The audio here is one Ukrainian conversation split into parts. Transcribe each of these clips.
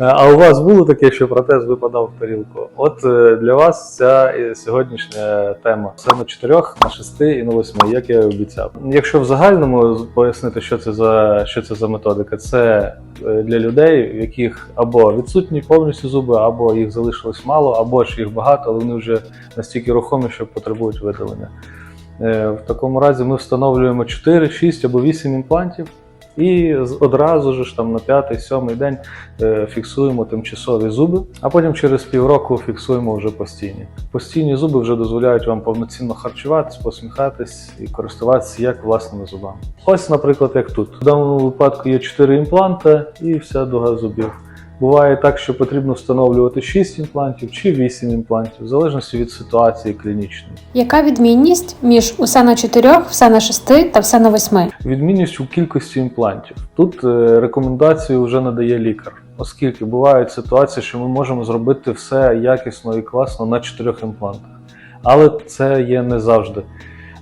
Е, А у вас було таке, що протез випадав в тарілку? От е, для вас ця е, сьогоднішня тема. Це на 4, на 6 і на 8, як я обіцяв. Якщо в загальному пояснити, що це за що це за методика, це для людей, в яких або відсутні повністю зуби, або їх залишилось мало, або ж їх багато, але вони вже настільки рухомі, що потребують видалення. В такому разі ми встановлюємо 4, 6 або 8 імплантів. І одразу ж там на п'ятий, сьомий день е, фіксуємо тимчасові зуби, а потім через півроку фіксуємо вже постійні. Постійні зуби вже дозволяють вам повноцінно харчуватись, посміхатись і користуватися як власними зубами. Ось, наприклад, як тут. В даному випадку є 4 імпланти і вся дуга зубів. Буває так, що потрібно встановлювати 6 імплантів чи 8 імплантів, в залежності від ситуації клінічної. Яка відмінність між усе на 4, все на 6 та все на 8? Відмінність у кількості імплантів. Тут е, рекомендацію вже надає лікар, оскільки бувають ситуації, що ми можемо зробити все якісно і класно на чотирьох імплантах. Але це є не завжди.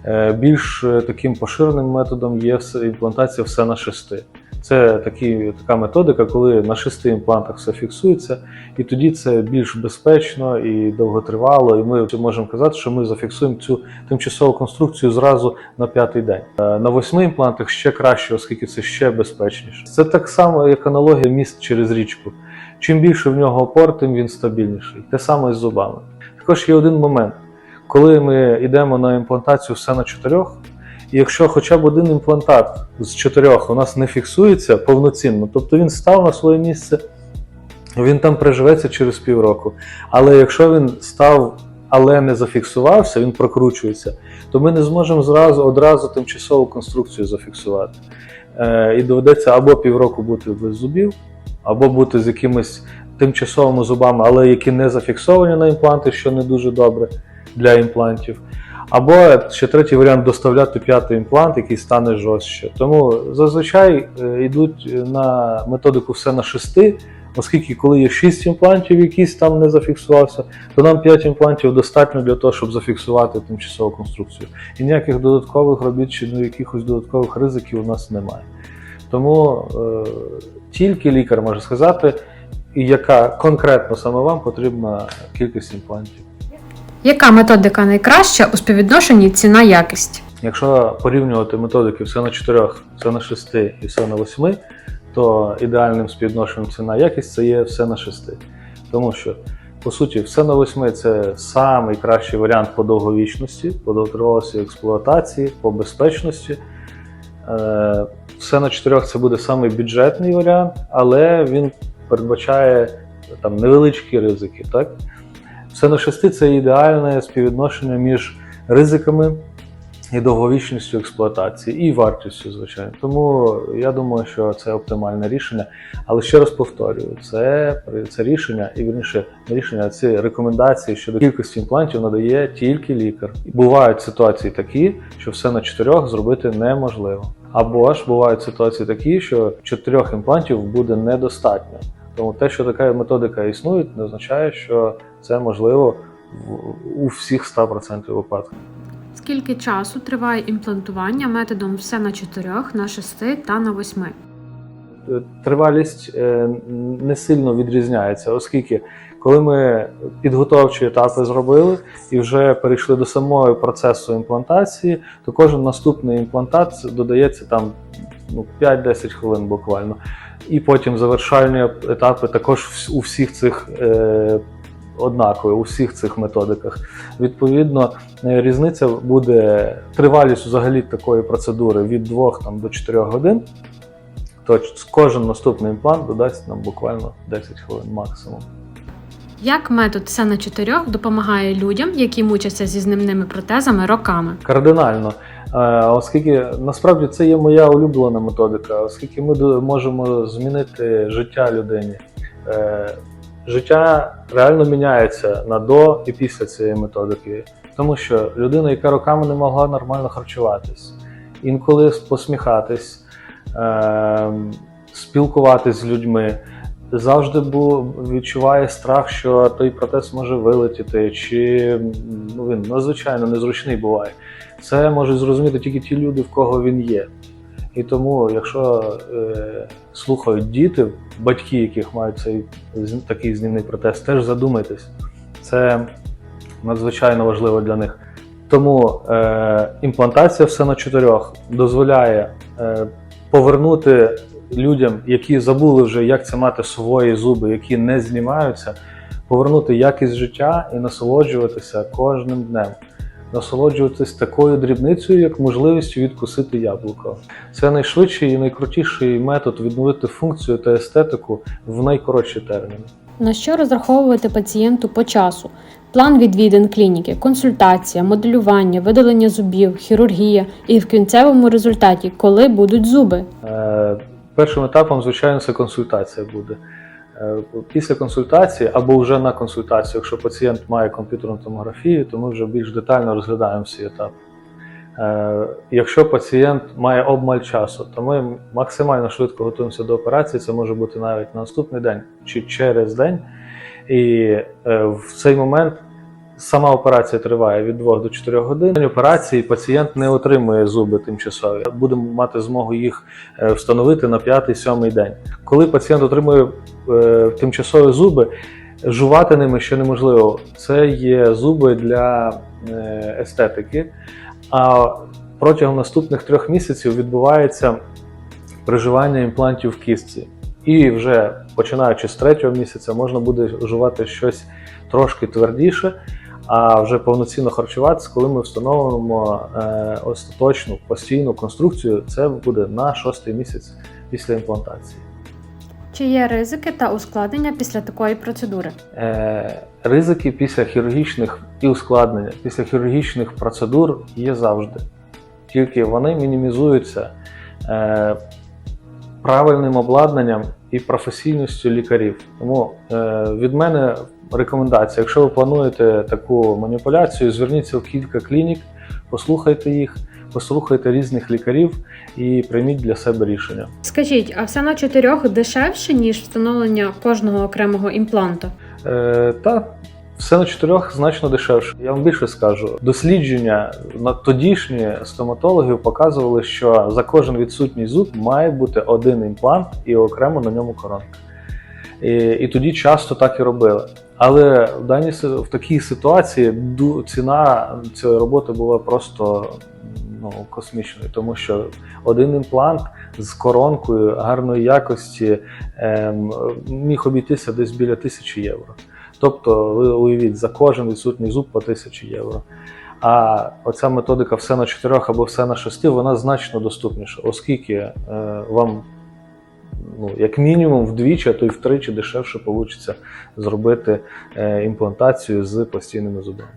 Е, Більш е, таким поширеним методом є імплантація все на шести. Це такі, така методика, коли на шести імплантах все фіксується, і тоді це більш безпечно і довготривало. І ми можемо казати, що ми зафіксуємо цю тимчасову конструкцію зразу на п'ятий день. Е, На восьми імплантах ще краще, оскільки це ще безпечніше. Це так само, як аналогія міст через річку. Чим більше в нього опор, тим він стабільніший. Те саме з зубами. Також є один момент, коли ми йдемо на імплантацію все на чотирьох. Якщо хоча б один імплантат з чотирьох у нас не фіксується повноцінно, тобто він став на своє місце, він там приживеться через півроку. Але якщо він став, але не зафіксувався, він прокручується, то ми не зможемо зразу одразу тимчасову конструкцію зафіксувати. Е, і доведеться або півроку бути без зубів, або бути з якимись тимчасовими зубами, але які не зафіксовані на імпланти, що не дуже добре для імплантів. Або ще третій варіант доставляти п'ятий імплант, який стане жорстче. Тому зазвичай е, йдуть на методику все на шести, оскільки коли є 6 імплантів, якийсь там не зафіксувався, то нам 5 імплантів достатньо для того, щоб зафіксувати тимчасову конструкцію. І ніяких додаткових робіт чи ну, якихось додаткових ризиків у нас немає. Тому е, тільки лікар може сказати, яка конкретно саме вам потрібна кількість імплантів. Яка методика найкраща у співвідношенні ціна-якість? Якщо порівнювати методики все на 4, все на 6 і все на 8, то ідеальним співвідношенням ціна якість це є все на 6. Тому що, по суті, все на 8 це найкращий варіант по довговічності, по довготривалості експлуатації, по безпечності. Е, Все на 4 це буде самий бюджетний варіант, але він передбачає там невеличкі ризики. Так? Все на 6 це ідеальне співвідношення між ризиками і довговічністю експлуатації, і вартістю, звичайно. Тому я думаю, що це оптимальне рішення. Але ще раз повторюю, це, це рішення, і вірніше рішення, ці рекомендації щодо кількості імплантів надає тільки лікар. Бувають ситуації такі, що все на чотирьох зробити неможливо. Або ж бувають ситуації такі, що чотирьох імплантів буде недостатньо. Тому те, що така методика існує, не означає, що це можливо в- у всіх 100% випадків. Скільки часу триває імплантування методом все на 4, на 6 та на 8? Е, Тривалість е, не сильно відрізняється, оскільки коли ми підготовчі етапи зробили і вже перейшли до самого процесу імплантації, то кожен наступний імплантат додається там ну, 5-10 хвилин буквально. І потім завершальні етапи також у всіх цих е, однакові, у всіх цих методиках. Відповідно, е, різниця буде тривалість взагалі такої процедури від 2 там, до 4 годин. То кожен наступний імплант додасть нам буквально 10 хвилин максимум. Як метод все на 4 допомагає людям, які мучаться зі знімними протезами роками? Кардинально. Оскільки насправді це є моя улюблена методика, оскільки ми можемо змінити життя людині. Е, Життя реально міняється на до і після цієї методики. Тому що людина, яка роками не могла нормально харчуватись, інколи посміхатись, е, спілкуватись з людьми, завжди бу- відчуває страх, що той протез може вилетіти, чи ну, він надзвичайно незручний буває. Це можуть зрозуміти тільки ті люди, в кого він є. І тому, якщо е, слухають діти, батьки, яких мають цей такий знімний протез, теж задумайтесь. Це надзвичайно важливо для них. Тому е, імплантація все на чотирьох дозволяє е, повернути людям, які забули вже, як це мати свої зуби, які не знімаються, повернути якість життя і насолоджуватися кожним днем. Насолоджуватись такою дрібницею, як можливістю відкусити яблуко. Це найшвидший і найкрутіший метод відновити функцію та естетику в найкоротші терміни. На що розраховувати пацієнту по часу? План відвідин клініки, консультація, моделювання, видалення зубів, хірургія і в кінцевому результаті, коли будуть зуби. Е, Першим етапом, звичайно, це консультація буде. Е, Після консультації або вже на консультацію, якщо пацієнт має комп'ютерну томографію, то ми вже більш детально розглядаємо всі етапи. Е, Якщо пацієнт має обмаль часу, то ми максимально швидко готуємося до операції. Це може бути навіть на наступний день чи через день. І е, в цей момент сама операція триває від 2 до 4 годин. В операції пацієнт не отримує зуби тимчасові. Будемо мати змогу їх е, встановити на 5-7 день. Коли пацієнт отримує е, тимчасові зуби, жувати ними ще неможливо. Це є зуби для е, естетики. А протягом наступних трьох місяців відбувається приживання імплантів в кістці. І вже починаючи з третього місяця можна буде жувати щось трошки твердіше, а вже повноцінно харчуватися, коли ми встановимо е, остаточну постійну конструкцію, це буде на шостий місяць після імплантації. Чи є ризики та ускладнення після такої процедури? Е, ризики після хірургічних і ускладнення після хірургічних процедур є завжди. Тільки вони мінімізуються е, правильним обладнанням і професійністю лікарів. Тому е, від мене рекомендація: якщо ви плануєте таку маніпуляцію, зверніться в кілька клінік, послухайте їх, послухайте різних лікарів і прийміть для себе рішення. Скажіть, а все на чотирьох дешевше, ніж встановлення кожного окремого імпланту? Е, та все на чотирьох значно дешевше. Я вам більше скажу. Дослідження на тодішні стоматологів показували, що за кожен відсутній зуб має бути один імплант і окремо на ньому коронка. І, і тоді часто так і робили. Але в даній в такій ситуації ціна цієї роботи була просто ну, космічною, тому що один імплант з коронкою гарної якості ем, міг обійтися десь біля тисячі євро. Тобто, ви уявіть, за кожен відсутній зуб по тисячі євро. А оця методика все на чотирьох або все на шести, вона значно доступніша, оскільки е, вам ну, як мінімум вдвічі, а то й втричі дешевше вийде зробити е, імплантацію з постійними зубами.